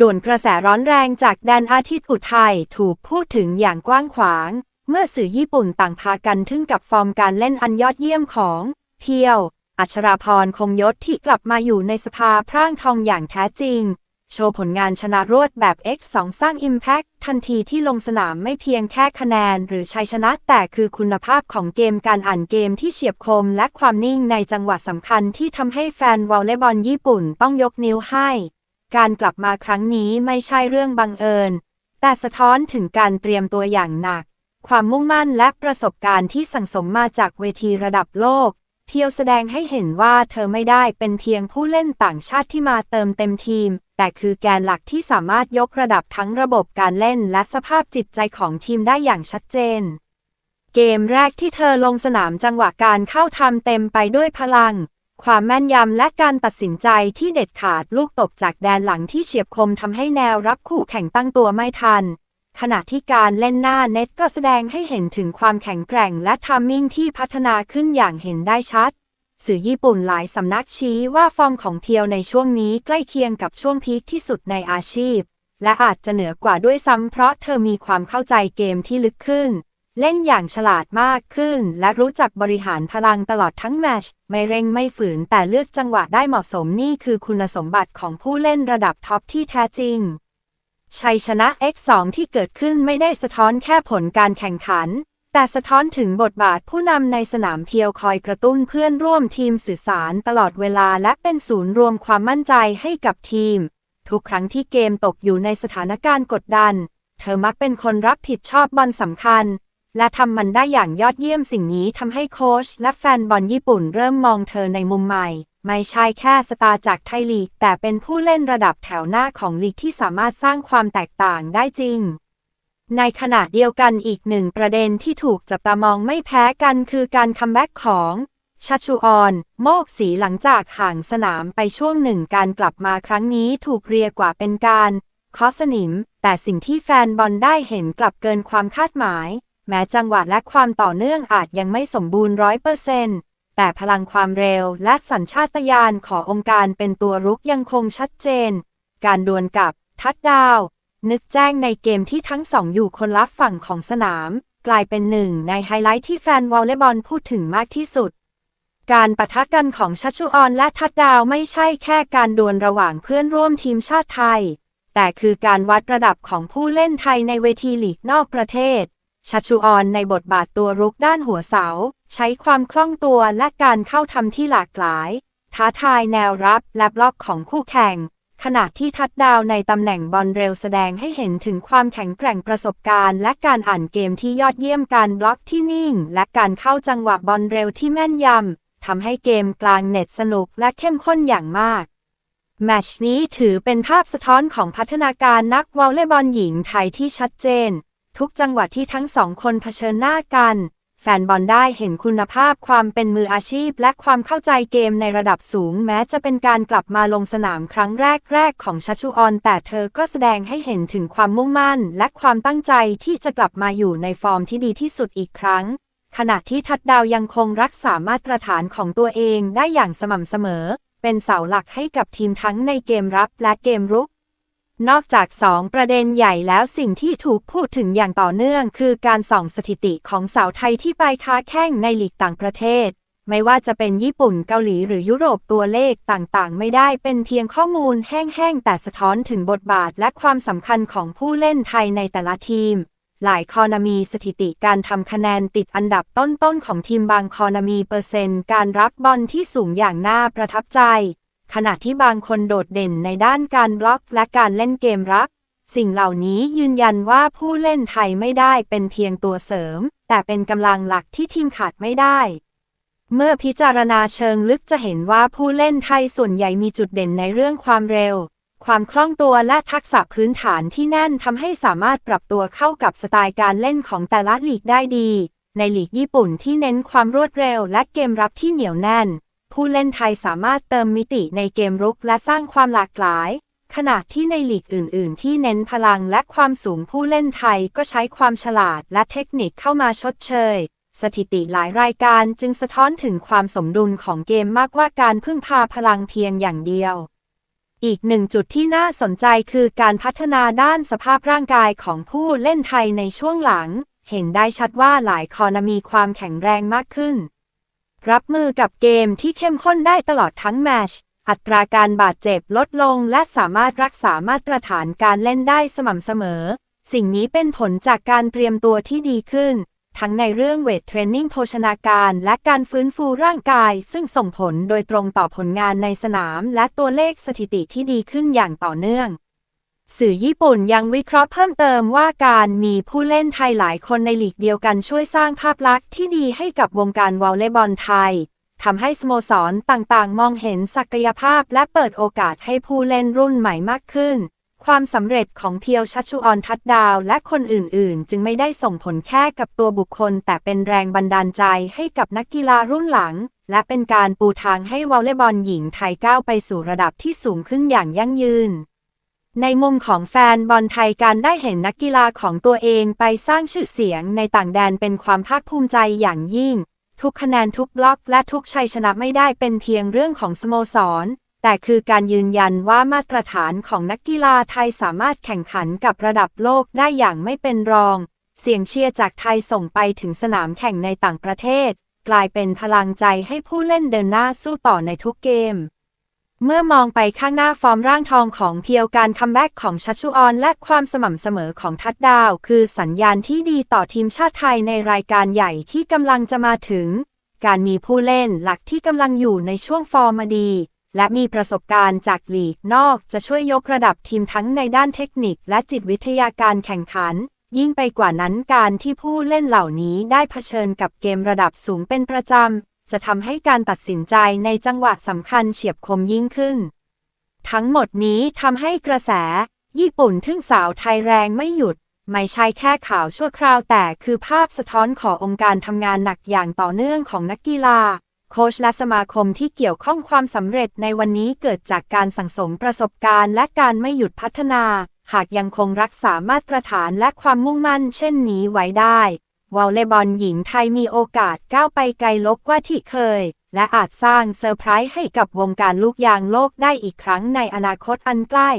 ด่วนกระแสร้อนแรงจากแดนอาทิตย์อุทัยถูกพูดถึงอย่างกว้างขวาง เมื่อสื่อญี่ปุ่นต่างพากันทึ่งกับฟอร์มการเล่นอันยอดเยี่ยมของ เพียว อัชราพรคงยศที่กลับมาอยู่ในสภาพร่างทองอย่างแท้จริง โชว์ผลงานชนะรวดแบบ X2 สร้าง Impact ทันทีที่ลงสนามไม่เพียงแค่คะแนนหรือชัยชนะแต่คือคุณภาพของเกมการอ่านเกมที่เฉียบคมและความนิ่งในจังหวะสำคัญที่ทำให้แฟนวอลเลย์บอลญี่ปุ่นต้องยกนิ้วให้ การกลับมาครั้งนี้ไม่ใช่เรื่องบังเอิญ แต่สะท้อนถึงการเตรียมตัวอย่างหนัก ความมุ่งมั่นและประสบการณ์ที่สั่งสมมาจากเวทีระดับโลก เพียวแสดงให้เห็นว่าเธอไม่ได้เป็นเพียงผู้เล่นต่างชาติที่มาเติมเต็มทีม แต่คือแกนหลักที่สามารถยกระดับทั้งระบบการเล่นและสภาพจิตใจของทีมได้อย่างชัดเจน เกมแรกที่เธอลงสนามจังหวะการเข้าทำเต็มไปด้วยพลัง ความแม่นยำและการตัดสินใจที่เด็ดขาดลูกตบจากแดนหลังที่เฉียบคมทำให้แนวรับคู่แข่งตั้งตัวไม่ทัน ขณะที่การเล่นหน้าเน็ตก็แสดงให้เห็นถึงความแข็งแกร่งและทัมมิ่งที่พัฒนาขึ้นอย่างเห็นได้ชัด สื่อญี่ปุ่นหลายสำนักชี้ว่าฟอร์มของเพียวในช่วงนี้ใกล้เคียงกับช่วงพีคที่สุดในอาชีพ และอาจจะเหนือกว่าด้วยซ้ำเพราะเธอมีความเข้าใจเกมที่ลึกขึ้น เล่นอย่างฉลาดมากขึ้น และรู้จักบริหารพลังตลอดทั้งแมตชไม่เร่งไม่ฝืนแต่เลือกจังหวะได้เหมาะสมนี่คือคุณสมบัติของผู้เล่นระดับท็อปที่แท้จริง ชัยชนะ X2 ที่เกิดขึ้นไม่ได้สะท้อนแค่ผลการแข่งขัน แต่สะท้อนถึงบทบาทผู้นำในสนามเพียวคอยกระตุ้นเพื่อนร่วมทีมสื่อสารตลอดเวลาและเป็นศูนย์รวมความมั่นใจให้กับทีม ทุกครั้งที่เกมตกอยู่ในสถานการณ์กดดัน เธอมักเป็นคนรับผิดชอบบอลสำคัญ และทำมันได้อย่างยอดเยี่ยมสิ่งนี้ทำให้โค้ชและแฟนบอลญี่ปุ่นเริ่มมองเธอในมุมใหม่ ไม่ใช่แค่สตาร์จากไทยลีก แต่เป็นผู้เล่นระดับแถวหน้าของลีกที่สามารถสร้างความแตกต่างได้จริง ในขณะเดียวกันอีกหนึ่งประเด็นที่ถูกจับตามองไม่แพ้กันคือการคัมแบ็กของชัชูออน โมกสีหลังจากห่างสนามไปช่วงหนึ่งการกลับมาครั้งนี้ถูกเรียกว่าเป็นการเคาะสนิม แต่สิ่งที่แฟนบอลได้เห็นกลับเกินความคาดหมาย แม้จังหวะและความต่อเนื่องอาจยังไม่สมบูรณ์ร้อยเปอร์เซนต์แต่พลังความเร็วและสัญชาตญาณขององค์การเป็นตัวรุกยังคงชัดเจน การดวลกับ ทัดดาว นึกแจ้งในเกมที่ทั้งสองอยู่คนละฝั่งของสนาม กลายเป็นหนึ่งในไฮไลท์ที่แฟนวอลเลย์บอลพูดถึงมากที่สุด การปะทะกันของชัชชุออนและทัดดาวไม่ใช่แค่การดวลระหว่างเพื่อนร่วมทีมชาติไทย แต่คือการวัดระดับของผู้เล่นไทยในเวทีลีกนอกประเทศ ชัชชุออนในบทบาทตัวรุกด้านหัวเสา ใช้ความคล่องตัวและการเข้าทำที่หลากหลาย ท้าทายแนวรับและบล็อกของคู่แข่ง ขณะที่ทัดดาวในตำแหน่งบอลเร็วแสดงให้เห็นถึงความแข็งแกร่งประสบการณ์ และการอ่านเกมที่ยอดเยี่ยมการบล็อกที่นิ่ง และการเข้าจังหวะบอลเร็วที่แม่นยำทำให้เกมกลางเน็ตสนุกและเข้มข้นอย่างมากแมตช์นี้ถือเป็นภาพสะท้อนของพัฒนาการนักวอลเลย์บอลหญิงไทยที่ชัดเจน ทุกจังหวะที่ทั้งสองคนเผชิญหน้ากัน แฟนบอลได้เห็นคุณภาพความเป็นมืออาชีพ และความเข้าใจเกมในระดับสูง แม้จะเป็นการกลับมาลงสนามครั้งแรก ๆ ของชัชชุออน แต่เธอก็แสดงให้เห็นถึงความมุ่งมั่น และความตั้งใจที่จะกลับมาอยู่ในฟอร์มที่ดีที่สุดอีกครั้ง ขณะที่ทัดดาวยังคงรักษามาตรฐานของตัวเองได้อย่างสม่ำเสมอ เป็นเสาหลักให้กับทีมทั้งในเกมรับและเกมรุก นอกจาก 2 ประเด็นใหญ่แล้วสิ่งที่ถูกพูดถึงอย่างต่อเนื่อง คือการส่องสถิติของสาวไทยที่ไปค้าแข่งในลีกต่างประเทศ ไม่ว่าจะเป็นญี่ปุ่นเกาหลีหรือยุโรปตัวเลขต่างๆ ไม่ได้เป็นเพียงข้อมูลแห้งๆ แต่สะท้อนถึงบทบาทและความสำคัญของผู้เล่นไทยในแต่ละทีม หลายคอนามีสถิติการทำคะแนนติดอันดับต้นๆของทีมบางคอนามีเปอร์เซ็นต์การรับบอลที่สูงอย่างน่าประทับใจ ขณะที่บางคนโดดเด่นในด้านการบล็อกและการเล่นเกมรับ สิ่งเหล่านี้ยืนยันว่าผู้เล่นไทยไม่ได้เป็นเพียงตัวเสริม แต่เป็นกำลังหลักที่ทีมขาดไม่ได้ เมื่อพิจารณาเชิงลึกจะเห็นว่าผู้เล่นไทยส่วนใหญ่มีจุดเด่นในเรื่องความเร็ว ความคล่องตัวและทักษะพื้นฐานที่แน่นทำให้สามารถปรับตัวเข้ากับสไตล์การเล่นของแต่ละลีกได้ดี ในลีกญี่ปุ่นที่เน้นความรวดเร็วและเกมรับที่เหนียวแน่น ผู้เล่นไทยสามารถเติมมิติในเกมรุกและสร้างความหลากหลาย ขณะที่ในลีกอื่น ๆ ที่เน้นพลังและความสูงผู้เล่นไทยก็ใช้ความฉลาดและเทคนิคเข้ามาชดเชย สถิติหลายรายการจึงสะท้อนถึงความสมดุลของเกมมากกว่าการพึ่งพาพลังเพียงอย่างเดียวอีกหนึ่งจุดที่น่าสนใจคือการพัฒนาด้านสภาพร่างกายของผู้เล่นไทยในช่วงหลัง เห็นได้ชัดว่าหลายคอนมีความแข็งแรงมากขึ้น รับมือกับเกมที่เข้มข้นได้ตลอดทั้งแมตชอัตราการบาดเจ็บลดลงและสามารถรักษามาตรฐานการเล่นได้สม่ำเสมอ สิ่งนี้เป็นผลจากการเตรียมตัวที่ดีขึ้น ทั้งในเรื่องเวทเทรนนิ่งโภชนาการ และการฟื้นฟูร่างกาย ซึ่งส่งผลโดยตรงต่อผลงานในสนาม และตัวเลขสถิติที่ดีขึ้นอย่างต่อเนื่อง สื่อญี่ปุ่นยังวิเคราะห์เพิ่มเติมว่าการมีผู้เล่นไทยหลายคนในลีกเดียวกันช่วยสร้างภาพลักษณ์ที่ดีให้กับวงการวอลเลย์บอลไทยทำให้สโมสรต่างๆ มองเห็นศักยภาพและเปิดโอกาสให้ผู้เล่นรุ่นใหม่มากขึ้น ความสำเร็จของเพียวชัชชุออนทัดดาวและคนอื่นๆ จึงไม่ได้ส่งผลแค่กับตัวบุคคล แต่เป็นแรงบันดาลใจให้กับนักกีฬารุ่นหลัง และเป็นการปูทางให้วอลเลย์บอลหญิงไทยก้าวไปสู่ระดับที่สูงขึ้นอย่างยั่งยืน ในมุมของแฟนบอลไทยการได้เห็นนักกีฬาของตัวเองไปสร้างชื่อเสียงในต่างแดนเป็นความภาคภูมิใจอย่างยิ่ง ทุกคะแนนทุกบล็อกและทุกชัยชนะไม่ได้เป็นเพียงเรื่องของสโมสร แต่คือการยืนยันว่ามาตรฐานของนักกีฬาไทยสามารถแข่งขันกับระดับโลกได้อย่างไม่เป็นรอง เสียงเชียร์จากไทยส่งไปถึงสนามแข่งในต่างประเทศ กลายเป็นพลังใจให้ผู้เล่นเดินหน้าสู้ต่อในทุกเกม เมื่อมองไปข้างหน้าฟอร์มร่างทองของเพียวการคัมแบ็กของชัชชุออน และความสม่ำเสมอของทัดดาว คือสัญญาณที่ดีต่อทีมชาติไทยในรายการใหญ่ที่กำลังจะมาถึง การมีผู้เล่นหลักที่กำลังอยู่ในช่วงฟอร์มดี และมีประสบการณ์จากลีกนอกจะช่วยยกระดับทีมทั้งในด้านเทคนิคและจิตวิทยาการแข่งขัน ยิ่งไปกว่านั้นการที่ผู้เล่นเหล่านี้ได้เผชิญกับเกมระดับสูงเป็นประจำ จะทำให้การตัดสินใจในจังหวะสำคัญเฉียบคมยิ่งขึ้น ทั้งหมดนี้ทำให้กระแส ญี่ปุ่นทึ่งสาวไทยแรงไม่หยุด ไม่ใช่แค่ข่าวชั่วคราวแต่คือภาพสะท้อนขององค์การทำงานหนักอย่างต่อเนื่องของนักกีฬา โค้ชและสมาคมที่เกี่ยวข้องความสำเร็จในวันนี้เกิดจากการสั่งสมประสบการณ์ และการไม่หยุดพัฒนา หากยังคงรักษามาตรฐานและความมุ่งมั่นเช่นนี้ไว้ได้ วอลเลย์บอลหญิงไทยมีโอกาสก้าวไปไกลลกกว่าที่เคย และอาจสร้างเซอร์ไพรส์ให้กับวงการลูกยางโลกได้อีกครั้งในอนาคตอันใกล้